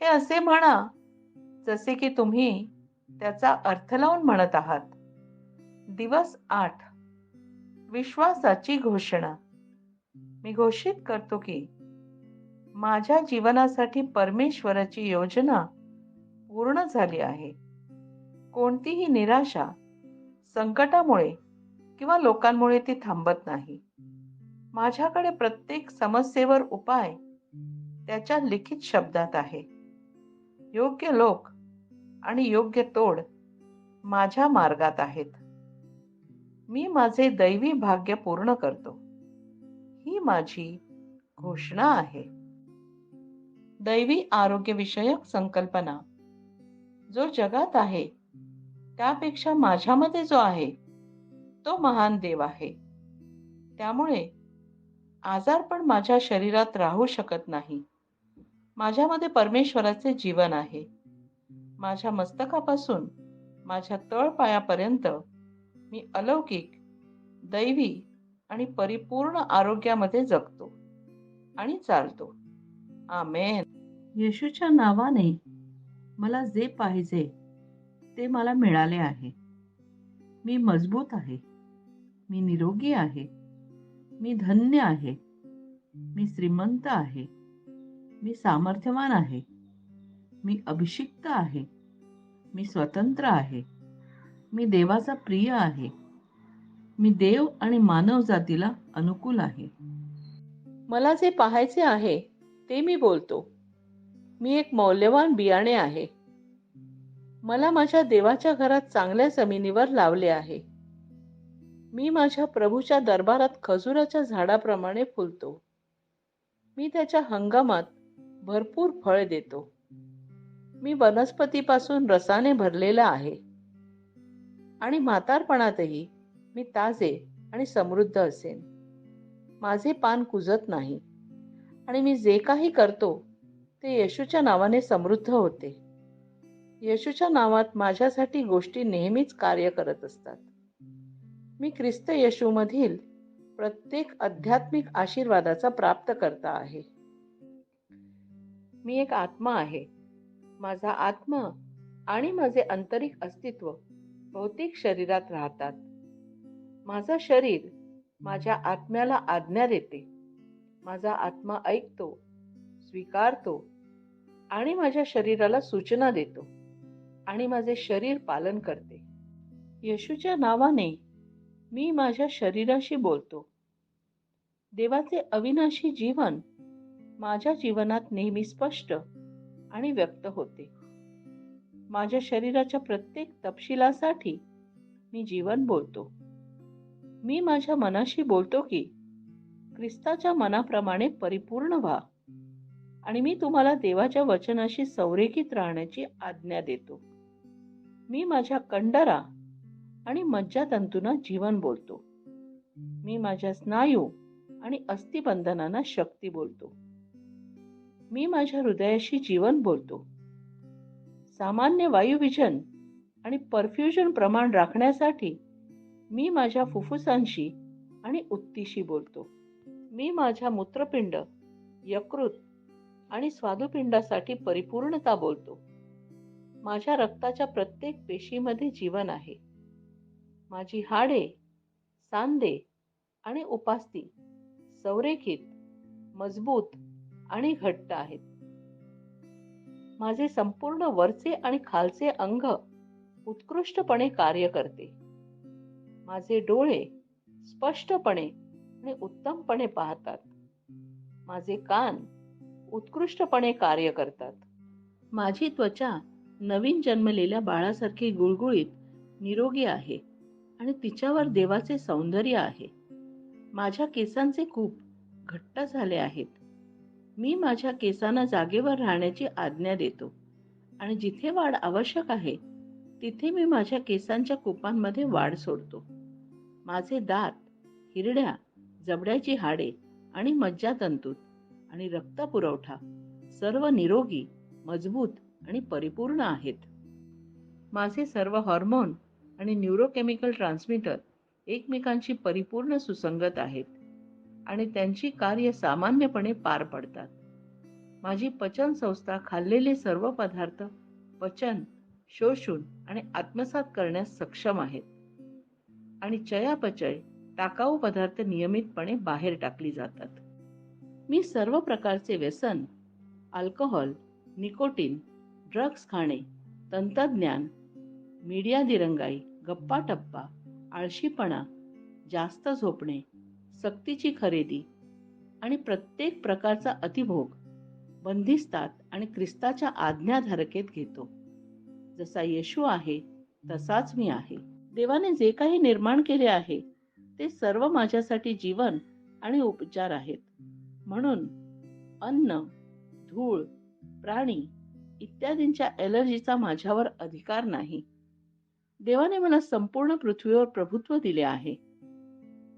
हे असे म्हणा जसे की तुम्ही त्याचा अर्थ लावून म्हणत आहात. दिवस आठ. विश्वासाची घोषणा. मी घोषित करतो की माझ्या जीवनासाठी परमेश्वराची योजना पूर्ण झाली आहे. कोणतीही निराशा संकटामुळे किंवा लोकांमुळे ती थांबत नाही. माझ्याकडे प्रत्येक समस्येवर उपाय त्याच्या लिखित शब्दात आहे. योग्य लोक आणि योग्य तोड माझ्या मार्गात आहेत. मी माझे दैवी भाग्य पूर्ण करतो. ही माझी घोषणा आहे. दैवी आरोग्यविषयक संकल्पना. जो जगात आहे त्यापेक्षा माझ्यामध्ये जो आहे तो महान देव आहे. त्यामुळे आजार पण माझ्या शरीरात राहू शकत नाही. माझ्यामध्ये परमेश्वराचे जीवन आहे. माझ्या मस्तकापासून माझ्या तळपायापर्यंत मी अलौकिक दैवी आणि परिपूर्ण आरोग्यामध्ये जगतो आणि चालतो. आमेन. येशूच्या नावाने मला जे पाहिजे ते मला मिळाले आहे. मी मजबूत आहे. मी निरोगी आहे. मी धन्य आहे. मी श्रीमंत आहे. मी सामर्थ्यवान आहे. मी अभिषिक्त आहे. मी स्वतंत्र आहे. मी देवाचा प्रिय आहे. मी देव आणि मानव जातीला अनुकूल आहे. मला जे पाहायचे आहे ते मी बोलतो. मी एक मौल्यवान बियाणे आहे. मला माझ्या देवाच्या घरात चांगल्या जमिनीवर लावले आहे. मी माझ्या प्रभूच्या दरबारात खजुराच्या झाडाप्रमाणे फुलतो. मी त्याच्या हंगामात भरपूर फळ देतो. मी वनस्पतीपासून रसाने भरलेला आहे. आणि म्हातारपणातही मी ताजे आणि समृद्ध असेन. माझे पान कुजत नाही. आणि मी जे काही करतो ते येशूच्या नावाने समृद्ध होते. येशूच्या नावात माझ्यासाठी गोष्टी नेहमीच कार्य करत असतात. मी ख्रिस्त येशूमधील प्रत्येक आध्यात्मिक आशीर्वादाचा प्राप्त करता आहे. मी एक आत्मा आहे. माझा आत्मा आणि माझे आंतरिक अस्तित्व भौतिक शरीरात राहतात. माझं शरीर माझ्या आत्म्याला आज्ञा देते. माझा आत्मा ऐकतो स्वीकारतो आणि माझ्या शरीराला सूचना देतो आणि माझे शरीर पालन करते. येशूच्या नावाने मी माझ्या शरीराशी बोलतो. देवाचे अविनाशी जीवन माझ्या जीवनात नेहमी स्पष्ट आणि व्यक्त होते. माझ्या शरीराच्या प्रत्येक तपशिलासाठी मी जीवन बोलतो. मी माझ्या मनाशी बोलतो की ख्रिस्ताच्या मनाप्रमाणे परिपूर्ण व्हा आणि मी तुम्हाला देवाच्या वचनाशी संरेखित राहण्याची आज्ञा देतो. मी माझ्या कंडरा आणि मज्जातंतूंना जीवन बोलतो. मी माझ्या स्नायू आणि अस्थिबंधनांना शक्ती बोलतो. मी माझ्या हृदयाशी जीवन बोलतो. सामान्य वायुविजन आणि परफ्युजन प्रमाण राखण्यासाठी मी माझ्या फुफ्फुसांशी आणि उत्तीशी बोलतो. मी माझ्या मूत्रपिंड यकृत आणि स्वादुपिंडासाठी परिपूर्णता बोलतो. माझ्या रक्ताच्या प्रत्येक पेशीमध्ये जीवन आहे. माझी हाडे सांदे आणि उपास्ती संरेखित मजबूत आणि घट्ट आहेत. माझे संपूर्ण वरचे आणि खालचे अंग उत्कृष्टपणे कार्य करते. माझे डोळे स्पष्टपणे आणि उत्तमपणे पाहतात. माझे कान उत्कृष्टपणे कार्य करतात. माझी त्वचा नवीन जन्मलेल्या बाळासारखी गुळगुळीत निरोगी आहे आणि तिच्यावर देवाचे सौंदर्य आहे. माझ्या केसांचे खूप घट्ट झाले आहेत. मी माझ्या केसांना जागेवर राहण्याची आज्ञा देतो. आणि जिथे वाढ आवश्यक आहे तिथे मी माझ्या केसांच्या कुपांमध्ये वाढ सोडतो. माझे दात हिरड्या जबड्याची हाडे आणि मज्जातंतूत आणि रक्तपुरवठा सर्व निरोगी मजबूत आणि परिपूर्ण आहेत. माझे सर्व हॉर्मोन आणि न्यूरोकेमिकल ट्रान्समीटर एकमेकांशी परिपूर्ण सुसंगत आहेत. आणि त्यांची कार्य सामान्यपणे पार पडतात. माझी पचन संस्था खाल्लेले सर्व पदार्थ पचन शोषून आणि आत्मसात करण्यास सक्षम आहेत. आणि चयापचय टाकाऊ पदार्थ नियमितपणे बाहेर टाकली जातात. मी सर्व प्रकारचे व्यसन अल्कोहोल निकोटीन ड्रग्स खाणे तंत्रज्ञान मीडिया दिरंगाई गप्पा टप्पा आळशीपणा जास्त झोपणे सक्तीची खरेदी आणि प्रत्येक प्रकारचा अतिभोग बंदिस्तात आणि ख्रिस्ताच्या आज्ञाधारकेत घेतो. जसा येशू आहे तसाच मी आहे. देवाने जे काही निर्माण केले आहे ते सर्व माझ्यासाठी जीवन आणि उपचार आहेत. म्हणून अन्न धूळ प्राणी इत्यादींच्या एलर्जीचा माझ्यावर अधिकार नाही. देवाने मला संपूर्ण पृथ्वीवर प्रभुत्व दिले आहे.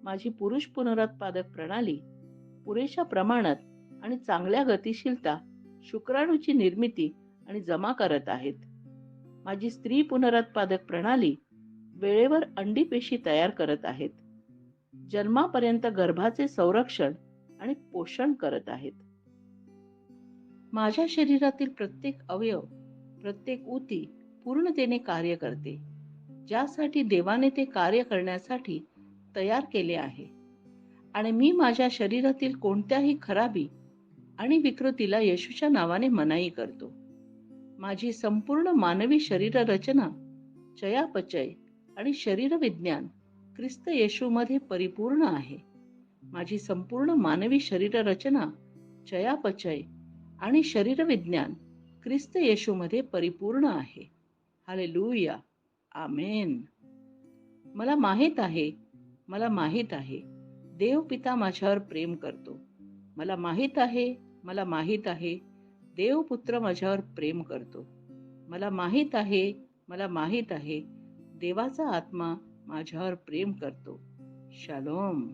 माझी पुरुष पुनरुत्पादक प्रणाली पुरेशा प्रमाणात आणि चांगल्या गतिशीलता शुक्राणूची निर्मिती आणि जमा करत आहेत. माझी स्त्री पुनरुत्पादक प्रणाली वेळेवर अंडी पेशी तयार करत आहेत. जन्मापर्यंत गर्भाचे संरक्षण आणि पोषण करत आहेत. माझ्या शरीरातील प्रत्येक अवयव प्रत्येक ऊती पूर्णतेने कार्य करते ज्यासाठी देवाने ते कार्य करण्यासाठी तयार केले आहे. आणि मी माझ्या शरीरातील कोणत्याही खराबी आणि विकृतीला येशूच्या नावाने मनाई करतो. माझी संपूर्ण मानवी शरीर रचना चयापचय आणि शरीरविज्ञान ख्रिस्त येशूमध्ये परिपूर्ण आहे. माझी संपूर्ण मानवी शरीर रचना चयापचय आणि शरीरविज्ञान ख्रिस्त येशूमध्ये परिपूर्ण आहे. हाले लुया आमेन. मला माहीत आहे मला माहीत आहे. देव पिता माझ्यावर प्रेम करतो. मला माहीत आहे मला माहीत आहे. देव पुत्र माझ्यावर प्रेम करतो. मला माहीत आहे मला माहीत आहे. देवाचा आत्मा माझ्यावर प्रेम करतो. शालोम.